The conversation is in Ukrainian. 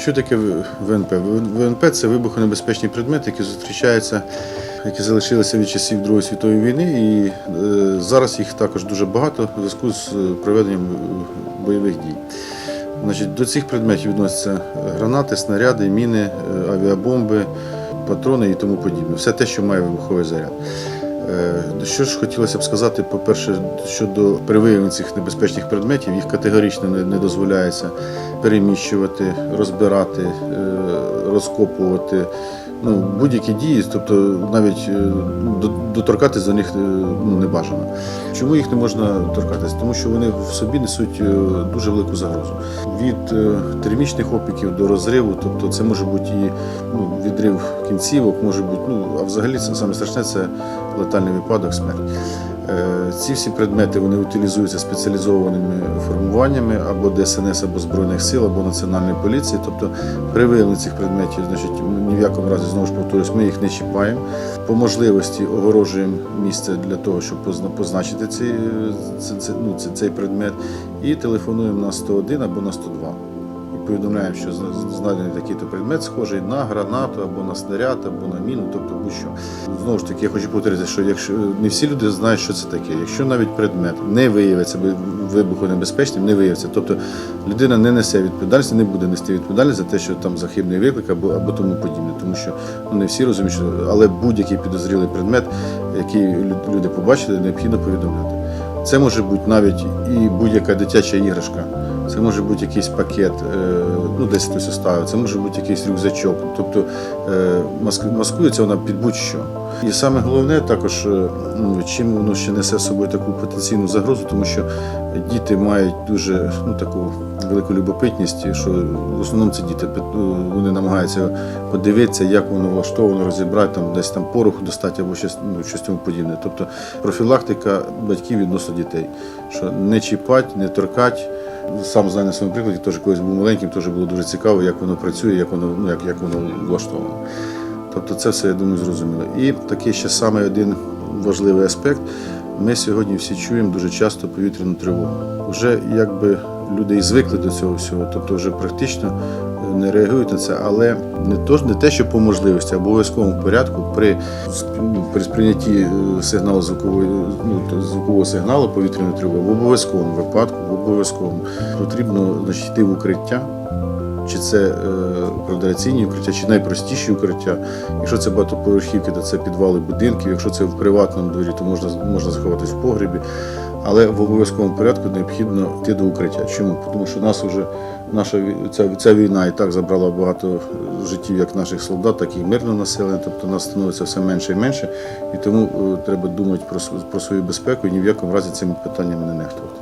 Що таке ВНП? ВНП це вибухонебезпечні предмети, які зустрічаються, які залишилися від часів Другої світової війни, і е, зараз їх також дуже багато в зв'язку з е, проведенням е, бойових дій. Значить, до цих предметів відносяться гранати, снаряди, міни, авіабомби, патрони і тому подібне. Все те, що має вибуховий заряд. Е, Що ж хотілося б сказати, по-перше, щодо при цих небезпечних предметів, їх категорично не, не дозволяється переміщувати, розбирати, е, розкопувати. Ну, будь-які дії, тобто навіть е, до- доторкатись до них е, ну, не бажано. Чому їх не можна торкатись? Тому що вони в собі несуть е, дуже велику загрозу. Від термічних опіків до розриву, тобто це може бути і ну, відрив кінцівок, може бути, ну а взагалі це саме страшне це летальний випадок, смерть. Е, Ці всі предмети вони утилізуються спеціалізованими формуваннями або ДСНС, або Збройних сил, або Національної поліції. Тобто при виявленні цих предметів, значить, ні в якому разі знову ж повторюсь, ми їх не чіпаємо. По можливості огорожуємо місце для того, щоб позна- позначити ці, це, це, ну, це, цей предмет, і телефонуємо на 101 або на 102 і повідомляємо, що зна- знайдений такий-то предмет, схожий на гранату або на снаряд, або на міну, тобто будь-що. Знову ж таки, я хочу повторити, що якщо не всі люди знають, що це таке. Якщо навіть предмет не виявиться би- вибухонебезпечним, не виявиться, тобто людина не несе відповідальності, не буде нести відповідальність за те, що там захибний виклик або, або тому подібне, тому що ну, не всі розуміють, що але будь-який підозрілий предмет, який лю- люди побачили, необхідно повідомляти. Це може бути навіть і будь-яка дитяча іграшка. Це може бути якийсь пакет, е, ну десь хтось оставив, це може бути якийсь рюкзачок. Тобто е, маскується вона під будь-що. І саме головне також, е, чим воно ще несе з собою таку потенційну загрозу, тому що діти мають дуже ну, таку велику любопитність, що в основному це діти. Вони намагаються подивитися, як воно влаштовано, розібрати, там, десь там пороху достати або щось, ну, щось тому подібне. Тобто профілактика батьків відносно дітей, що не чіпать, не торкать. Сам знаю на своєму прикладі, теж колись був маленьким, теж було дуже цікаво, як воно працює, як воно, ну, як, як воно влаштовано. Тобто це все, я думаю, зрозуміло. І такий ще саме один важливий аспект. Ми сьогодні всі чуємо дуже часто повітряну тривогу. Вже якби люди і звикли до цього всього, тобто вже практично не реагують на це, але не то не те, що по можливості, а обов'язковому порядку при, при сприйнятті е, сигналу звукової, ну, звукового сигналу повітряної тривоги, в обов'язковому випадку, в обов'язковому потрібно значить, йти в укриття чи це е, укриття, чи найпростіші укриття. Якщо це багатоповерхівки, то це підвали будинків. Якщо це в приватному дворі, то можна, можна заховатись в погребі. Але в обов'язковому порядку необхідно йти до укриття. Чому? Тому що нас вже наша ця, ця війна і так забрала багато життів як наших солдат, так і мирного населення. Тобто нас становиться все менше і менше, і тому е, треба думати про, про свою безпеку і ні в якому разі цими питаннями не нехтувати.